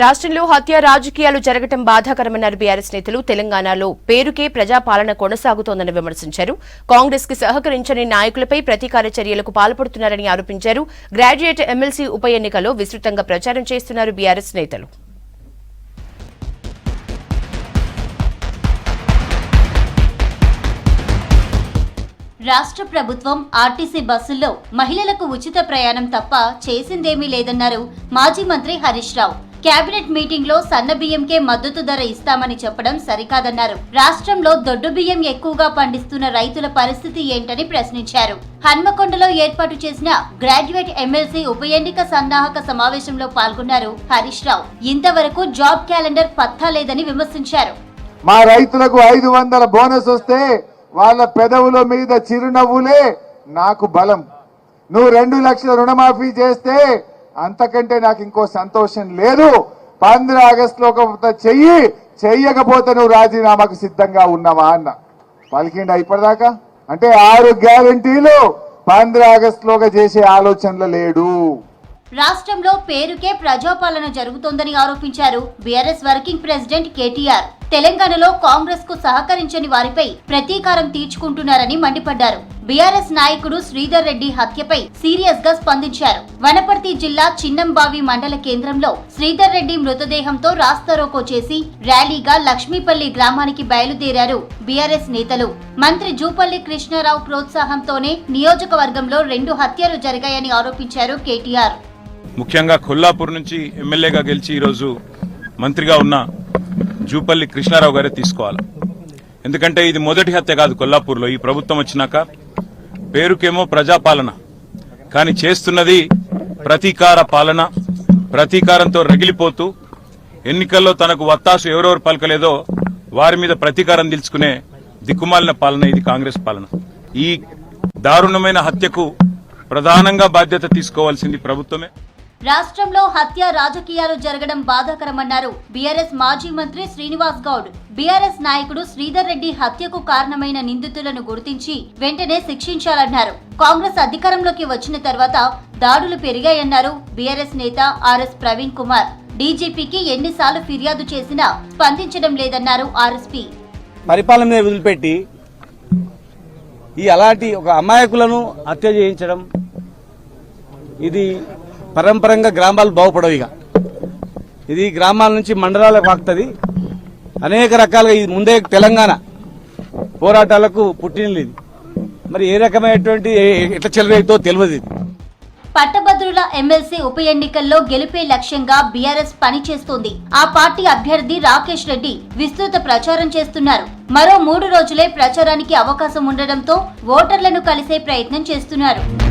రాష్ట్రంలో హత్య రాజకీయాలు జరగటం బాధాకరమన్నారు బీఆర్ఎస్ నేతలు. తెలంగాణలో పేరుకే ప్రజాపాలన కొనసాగుతోందని విమర్శించారు. కాంగ్రెస్కి సహకరించని నాయకులపై ప్రతీకార చర్యలకు పాల్పడుతున్నారని ఆరోపించారు. గ్రాడ్యుయేట్ ఎమ్మెల్సీ ఉప ఎన్నికలో విస్తృతంగా ప్రచారం చేస్తున్నారు బీఆర్ఎస్ నేతలు. రాష్ట్ర ప్రభుత్వం ఆర్టీసీ బస్సుల్లో మహిళలకు ఉచిత ప్రయాణం తప్ప చేసిందేమీ లేదన్నారు మాజీ మంత్రి హరీష్ రావు. కేబినెట్ మీటింగ్లో సన్న బియ్యంకే మద్దతు ధర ఇస్తామని చెప్పడం సరికాదన్నారు. రాష్ట్రంలో దొడ్డు బియ్యం ఎక్కువగా పండిస్తున్న రైతుల పరిస్థితి ఏంటని ప్రశ్నించారు. హన్మకొండలో ఏర్పాటు చేసిన గ్రాడ్యుయేట్ ఎమ్మెల్సీ ఉప ఎన్నిక సన్నాహక సమావేశంలో పాల్గొన్నారు హరీష్ రావు. ఇంతవరకు జాబ్ క్యాలెండర్ పత్తా లేదని విమర్శించారు. మా రైతులకు ఐదు వందల బోనస్ వస్తే వాళ్ళ పెదవుల మీద చిరునవ్వులే నాకు బలం. నువ్వు రెండు లక్షల రుణమాఫీ చేస్తే అంతకంటే నాకు ఇంకో సంతోషం లేదు. పంద్ర ఆగస్టులో ఒక చెయ్యి చెయ్యకపోతే నువ్వు రాజీనామాకు సిద్ధంగా ఉన్నావా అన్న. పలికిండి ఇప్పటిదాకా? అంటే ఆరు గ్యారంటీలు పంద్ర ఆగస్టులోగా చేసే ఆలోచనలు లేడు. రాష్ట్రంలో పేరుకే ప్రజాపాలన జరుగుతోందని ఆరోపించారు బీఆర్ఎస్ వర్కింగ్ ప్రెసిడెంట్ కేటీఆర్. తెలంగాణలో కాంగ్రెస్కు సహకరించని వారిపై ప్రతీకారం తీర్చుకుంటున్నారని మండిపడ్డారు. బీఆర్ఎస్ నాయకుడు శ్రీధర్ రెడ్డి హత్యపై సీరియస్గా స్పందించారు. వనపర్తి జిల్లా చిన్నంబావి మండల కేంద్రంలో శ్రీధర్ రెడ్డి మృతదేహంతో రాస్తారోకో చేసి ర్యాలీగా లక్ష్మీపల్లి గ్రామానికి బయలుదేరారు బీఆర్ఎస్ నేతలు. మంత్రి జూపల్లి కృష్ణారావు ప్రోత్సాహంతోనే నియోజకవర్గంలో రెండు హత్యలు జరిగాయని ఆరోపించారు కేటీఆర్. ముఖ్యంగా కొల్లాపూర్ నుంచి ఎమ్మెల్యేగా గెలిచి ఈరోజు మంత్రిగా ఉన్న జూపల్లి కృష్ణారావు గారే తీసుకోవాలి. ఎందుకంటే ఇది మొదటి హత్య కాదు కొల్లాపూర్లో. ఈ ప్రభుత్వం వచ్చినాక పేరుకేమో ప్రజాపాలన. కానీ చేస్తున్నది ప్రతీకార పాలన ప్రతీకారంతో రగిలిపోతూ ఎన్నికల్లో తనకు వత్తాసు ఎవరెవరు పలకలేదో వారి మీద ప్రతీకారం తెలుసుకునే దిక్కుమాలిన పాలన ఇది కాంగ్రెస్ పాలన. ఈ దారుణమైన హత్యకు ప్రధానంగా బాధ్యత తీసుకోవాల్సింది ప్రభుత్వమే. రాష్ట్రంలో హత్య రాజకీయాలు జరగడం బాధాకరమన్నారు. బీఆర్ఎస్ మాజీ మంత్రి శ్రీనివాస్ గౌడ్. బీఆర్ఎస్ నాయకుడు శ్రీధర్ రెడ్డి హత్యకు కారణమైన నిందితులను గుర్తించి వెంటనే శిక్షించాలన్నారు. కాంగ్రెస్ అధికారంలోకి వచ్చిన తర్వాత దాడులు పెరిగాయన్నారు బీఆర్ఎస్ నేత ఆర్ఎస్ ప్రవీణ్ కుమార్. డీజీపీకి ఎన్నిసార్లు ఫిర్యాదు చేసినా స్పందించడం లేదన్నారు ఆర్ఎస్పీ. పరిపాలన మీద వదిలిపెట్టి ఈ అలాంటి ఒక అమాయకులను హత్య చేయించడం ఇది పరంపరంగా గ్రామాలు బాగుపడవు ఇక. ఇది గ్రామాల నుంచి మండలాలకు వాకుతుంది. అనేక రకాలుగా ఇది ముందే తెలంగాణ పోరాటాలకు పుట్టినది మరి ఏ రకమైనటువంటి ఏ- ఎట్లా తెలియదు పట్టభద్రుల ఎమ్మెల్సీ ఉప ఎన్నికల్లో గెలిపే లక్ష్యంగా బీఆర్ఎస్ పనిచేస్తోంది ఆ పార్టీ అభ్యర్థి రాకేష్ రెడ్డి విస్తృత ప్రచారం చేస్తున్నారు. మరో మూడు రోజులే ప్రచారానికి అవకాశం ఉండడంతో ఓటర్లను కలిసే ప్రయత్నం చేస్తున్నారు.